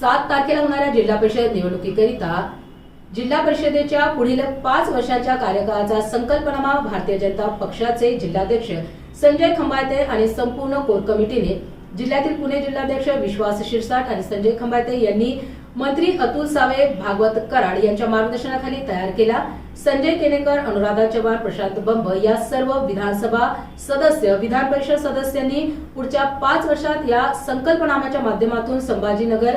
सात तारखेला होणाऱ्या जिल्हा परिषद निवडणुकीकरिता जिल्हा परिषदेच्या पुढील पाच वर्षाच्या कार्यकाळाचा संकल्पनामा भारतीय जनता पक्षाचे जिल्हाध्यक्ष संजय खंबायते आणि संपूर्ण कोर कमिटीने जिल्ह्यातील पुणे जिल्हाध्यक्ष विश्वास शिरसाट आणि संजय खंबायते यांनी मंत्री अतुल सावे भागवत कराड यांच्या मार्गदर्शनाखाली तयार केला. संजय केनेकर अनुराधा चव्हाण प्रशांत बंब या सर्व विधानसभा सदस्य विधान परिषद सदस्यांनी पुढच्या पाच वर्षात या संकल्पनामाच्या माध्यमातून संभाजीनगर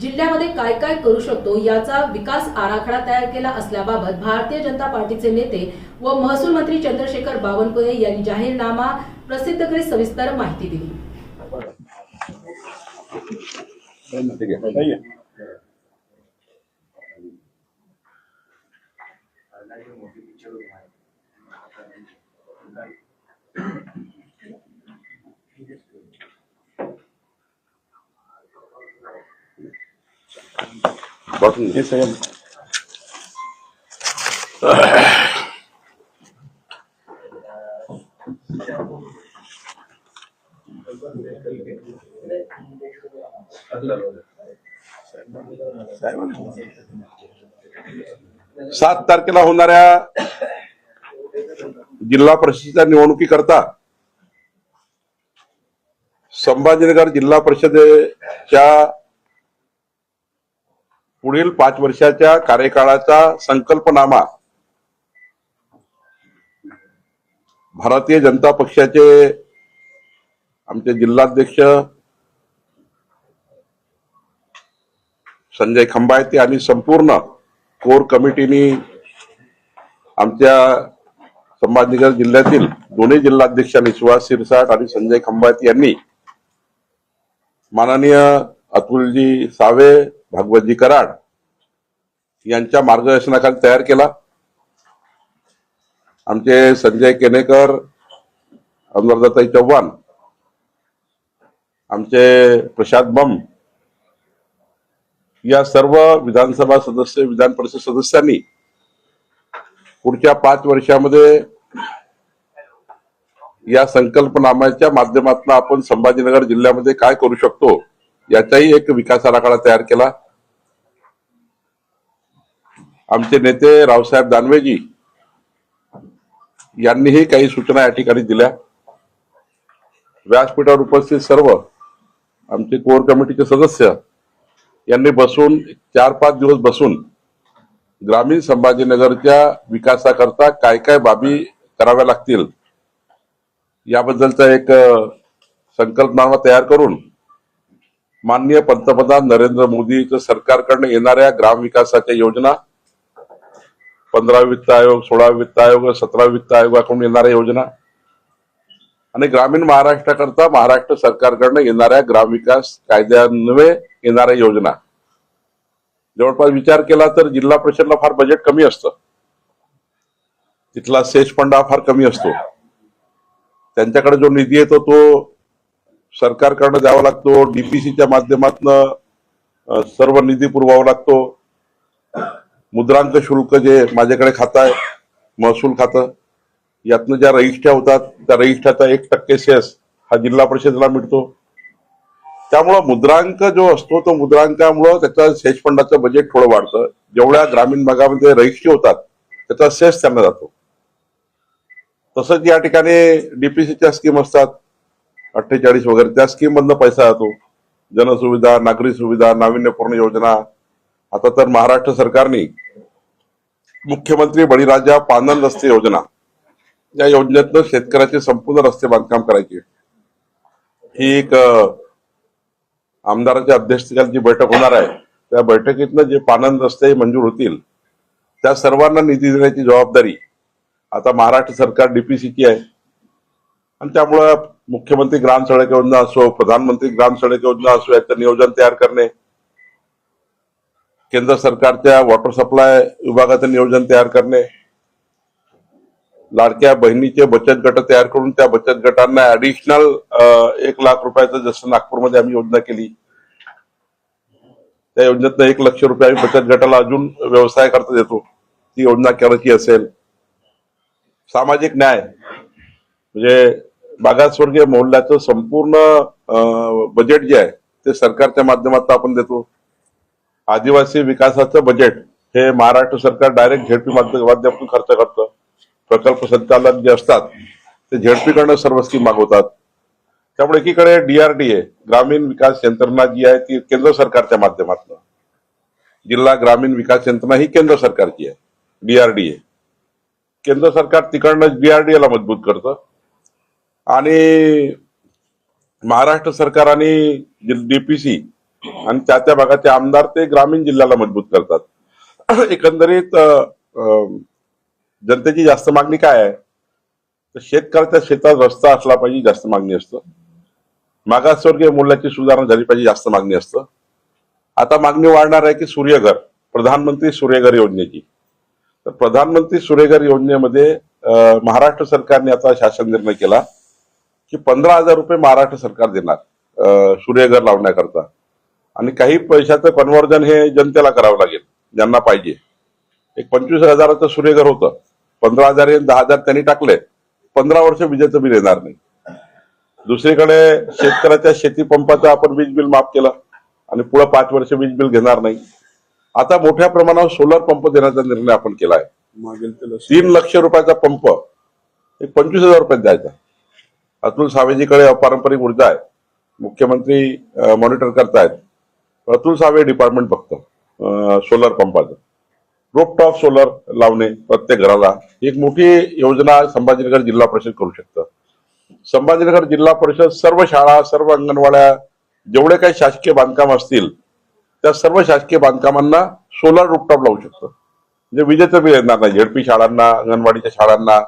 जिल्ह्यामध्ये काय काय करू शकतो याचा विकास आराखडा तयार केला असल्याबाबत भारतीय जनता पार्टीचे नेते व महसूल मंत्री चंद्रशेखर बावनकुळे यांनी जाहीरनामा प्रसिद्ध करीत सविस्तर माहिती दिली. बसून हे आहे. सात तारखेला होणाऱ्या जिल्हा परिषदेच्या निवडणुकीकरता संभाजीनगर जिल्हा परिषदेच्या पुढील पाच वर्षाच्या कार्यकाळाचा संकल्पनामा भारतीय जनता पक्षाचे आमचे जिल्हाध्यक्ष संजय खंबायते आणि संपूर्ण कोर कमिटीनी आमच्या संभाजीनगर जिल्ह्यातील दोन्ही जिल्हाध्यक्षांनी सुहास सिरसाट आणि संजय खंबायत यांनी माननीय अतुलजी सावे भागवतजी कराड यांच्या मार्गदर्शनाखाली तयार केला. आमचे संजय केनेकर अनुराधाताई चव्हाण आमचे प्रशांत बम या सर्व विधानसभा सदस्य विधान परिषद सदस्यांनी पुढच्या पाच वर्षामध्ये या संकल्पनाम्याच्या माध्यमातून आपण संभाजीनगर जिल्ह्यामध्ये काय करू शकतो याचाही एक विकास आराखडा तयार केला. आमचे नेते रावसाहेब दानवेजी यांनीही काही सूचना या ठिकाणी दिल्या. व्यासपीठावर उपस्थित सर्व आमचे कोर कमिटीचे सदस्य यांनी बसून चार पाच दिवस बसून ग्रामीण संभाजीनगरच्या विकासाकरता काय काय बाबी कराव्या लागतील याबद्दलचा एक संकल्पनामा तयार करून माननीय पंतप्रधान नरेंद्र मोदीचं सरकारकडनं येणाऱ्या ग्रामविकासाच्या योजना पंधरा वित्त आयोग सोळा वित्त आयोग सतरा वित्त आयोगाकडून येणाऱ्या योजना. आणि ग्रामीण महाराष्ट्राकरता महाराष्ट्र सरकारकडनं येणाऱ्या ग्रामविकास कायद्यान्वये येणाऱ्या योजना. जवळपास विचार केला तर जिल्हा परिषदला फार बजेट कमी असतं. तिथला सेच फंड फार कमी असतो. त्यांच्याकडे जो निधी येतो तो सरकारकडनं द्यावा लागतो. डीपीसीच्या माध्यमातून सर्व निधी पुरवावा लागतो. मुद्रांक शुल्क जे माझ्याकडे खातं आहे महसूल खातं यातनं ज्या रजिस्ट्या होतात त्या रजिस्ट्राचा एक टक्के सेस हा जिल्हा परिषदेला मिळतो. त्यामुळं मुद्रांक जो असतो तो मुद्रांकामुळं त्याचा सेच फंडाचं बजेट थोडं वाढतं. जेवढ्या ग्रामीण भागामध्ये रजिस्ट्री होतात त्याचा सेस त्यांना जातो. तसंच या ठिकाणी डीपीसीच्या स्कीम असतात अठ्ठेचाळीस वगैरे त्या स्कीम मधनं पैसा जातो. जनसुविधा नागरी सुविधा नाविन्यपूर्ण योजना आता तर महाराष्ट्र सरकारने मुख्यमंत्री बळीराजा पानन रस्ते योजना या योजनेतनं शेतकऱ्याचे संपूर्ण रस्ते बांधकाम करायचे. ही एक आमदाराच्या अध्यक्षतेखाली जी बैठक होणार आहे. त्या बैठकीतनं जे पानन रस्ते मंजूर होतील त्या सर्वांना निधी देण्याची जबाबदारी आता महाराष्ट्र सरकार डीपीसीची आहे. आणि त्यामुळं मुख्यमंत्री ग्राम सडक योजना असो प्रधानमंत्री ग्राम सडक योजना असो याचं नियोजन तयार करणे केंद्र सरकारच्या वॉटर सप्लाय विभागाचं नियोजन तयार करणे लाडक्या बहिणीचे बचत गट तयार करून त्या बचत गटांना ऍडिशनल एक लाख रुपयाचं जसं नागपूरमध्ये आम्ही योजना केली त्या योजनेतनं एक लक्ष रुपये आम्ही बचत गटाला अजून व्यवसाय करता देतो. ती योजना करायची असेल. सामाजिक न्याय म्हणजे मागासवर्गीय मोहल्ल्याचं संपूर्ण बजेट जे आहे ते सरकारच्या माध्यमातून आपण देतो. आदिवासी विकासाचं बजेट हे महाराष्ट्र सरकार डायरेक्ट झेडपी माध्यमातून खर्च करतं. प्रकल्प संचालक जे असतात ते झेडपीकडनं सर्व स्कीम मागवतात. त्यामुळे एकीकडे डीआरडीए ग्रामीण विकास यंत्रणा जी आहे ती केंद्र सरकारच्या माध्यमातून. जिल्हा ग्रामीण विकास यंत्रणा ही केंद्र सरकारची आहे डीआरडीए केंद्र सरकार तिकडनं डीआरडीए ला मजबूत करतं. आणि महाराष्ट्र सरकार आणि डीपीसी आणि त्या त्या भागाचे आमदार ते ग्रामीण जिल्ह्याला मजबूत करतात. एकंदरीत जनतेची जास्त मागणी काय आहे? तर शेतकऱ्याच्या शेतात रस्ता असला पाहिजे जास्त मागणी असतं. मागासवर्गीय मूल्याची सुधारणा झाली पाहिजे जास्त मागणी असतं. आता मागणी वाढणार आहे की सूर्यघर प्रधानमंत्री सूर्यघर योजनेची. तर प्रधानमंत्री सूर्यघर योजनेमध्ये महाराष्ट्र सरकारने आता शासन निर्णय केला की पंधरा हजार रुपये महाराष्ट्र सरकार देणार सूर्यघर लावण्याकरता. आणि काही पैशाचं कन्व्हर्जन हे जनतेला करावं लागेल ज्यांना पाहिजे. एक पंचवीस हजाराचं सूर्यघर होतं. पंधरा हजार हे दहा हजार त्यांनी टाकले. पंधरा वर्ष विजेचं बिल येणार नाही. दुसरीकडे शेतकऱ्याच्या शेती पंपाचं आपण वीज बिल माफ केलं आणि पुढे पाच वर्ष वीज बिल घेणार नाही. आता मोठ्या प्रमाणावर सोलर पंप देण्याचा निर्णय आपण केला आहे. तीन लक्ष रुपयाचा पंप एक पंचवीस हजार रुपयात द्यायचा. अतुल सावेजीकडे अपारंपरिक ऊर्जा आहे. मुख्यमंत्री मॉनिटर करतायत. अतुल सावे डिपार्टमेंट फक्त. सोलर पंपाचं रोपटॉप सोलर लावणे प्रत्येक घराला एक मोठी योजना संभाजीनगर जिल्हा परिषद करू शकतं. संभाजीनगर जिल्हा परिषद सर्व शाळा सर्व अंगणवाड्या जेवढे काही शासकीय बांधकाम असतील त्या सर्व शासकीय बांधकामांना सोलर रूपटॉप लावू शकतं. म्हणजे विजेचं बिल येणार नाही. झेडपी शाळांना अंगणवाडीच्या शाळांना